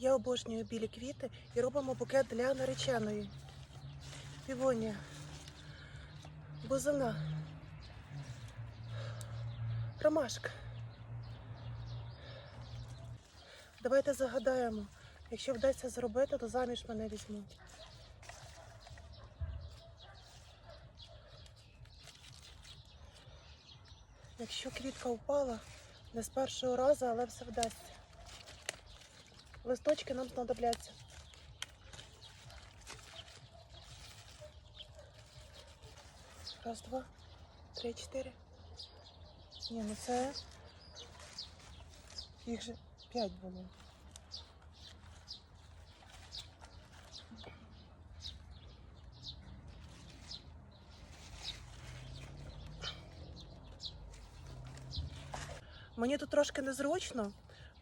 Я обожнюю білі квіти і робимо букет для нареченої. Півонія. Бузина. Ромашка. Давайте загадаємо. Якщо вдасться зробити, то заміж мене візьмуть. Якщо квітка впала, не з першого разу, але все вдасться. Листочки нам знадобляться. Раз, два, три, чотири. Ні, ну це. Їх же п'ять було. Мені тут трошки незручно,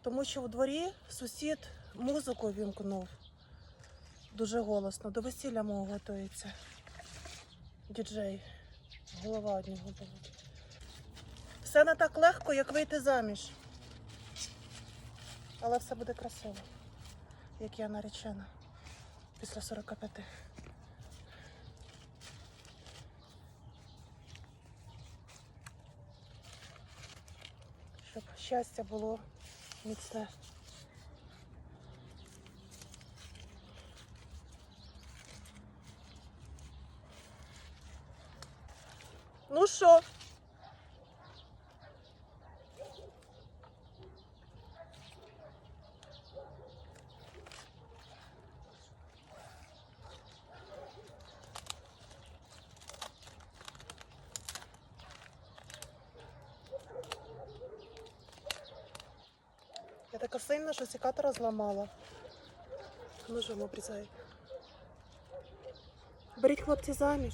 тому що у дворі сусід музику вімкнув дуже голосно. До весілля мого готується. Діджей. Голова од нього болить. Все не так легко, як вийти заміж. Але все буде красиво, як я наречена після 45. Щоб щастя було міцне. Ну що? Я така сильна, що секатора зламала. Ножом обрізаю. Беріть хлопці заміж.